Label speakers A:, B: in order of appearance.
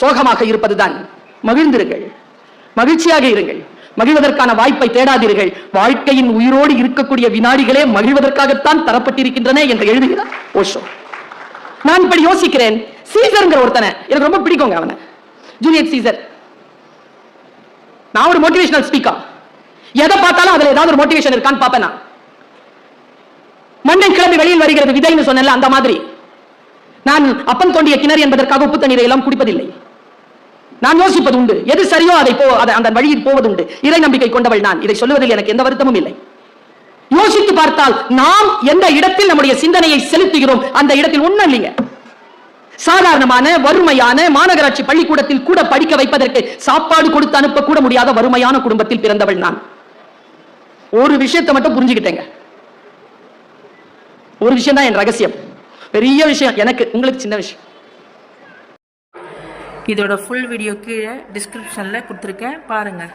A: சோகமாக இருப்பதுதான். மகிழ்ந்திருங்கள். மகிழ்ச்சியாக இருங்கள். மகிழ்வதற்கான வாய்ப்பை தேடாதீர்கள். வாழ்க்கையின் உயிரோடு இருக்கக்கூடிய வினாடிகளே மகிழ்வதற்காகத்தான் தரப்பட்டிருக்கின்றன என்று எழுதுகிறார் ஓஷோ. நான் இப்படி யோசிக்கிறேன். சீசர்ங்கிற ஒருத்தனை எனக்கு ரொம்ப பிடிக்குங்க அவனை. Juliet Caesar. நான் ஒரு மோட்டிவேஷனல் ஸ்பீக்கர் எதை பார்த்தாலும் அதுல ஏதாவது ஒரு மோட்டிவேஷன் இருக்கான்னு பார்ப்பேன் நான். மண்ணை கிளம்பி வெளியில் வருகிறது விதைன்னு சொன்னேன்ல அந்த மாதிரி. நான் அப்பன் தோண்டிய கிணறு என்பதற்காக உப்பு தண்ணீரை எல்லாம் குடிப்பதில்லை. நான் யோசிப்பது உண்டு எது சரியோ அதை போ அதை அந்த வழியில் போவது உண்டு இறை நம்பிக்கை கொண்டவள் நான். இதை சொல்லுவதில் எனக்கு எந்த வருத்தமும் இல்லை. யோசித்து பார்த்தால் நாம் எந்த இடத்தில் நம்முடைய சிந்தனையை செலுத்துகிறோம்? அந்த இடத்தில் ஒண்ணும் இல்லைங்க. சாதாரணமான வறுமையான மாநகராட்சி பள்ளிக்கூடத்தில் கூட படிக்க வைப்பதற்கு சாப்பாடு கொடுத்து அனுப்ப கூட முடியாத வறுமையான குடும்பத்தில் பிறந்தவள் நான். ஒரு விஷயத்தை மட்டும் புரிஞ்சுக்கிட்டேங்க. ஒரு விஷயம் தான் என் ரகசியம். பெரிய விஷயம். எனக்கு உங்களுக்கு சின்ன விஷயம்.
B: இதோட ஃபுல் வீடியோ கீழே டிஸ்கிரிப்ஷனில் கொடுத்துருக்கேன். பாருங்கள்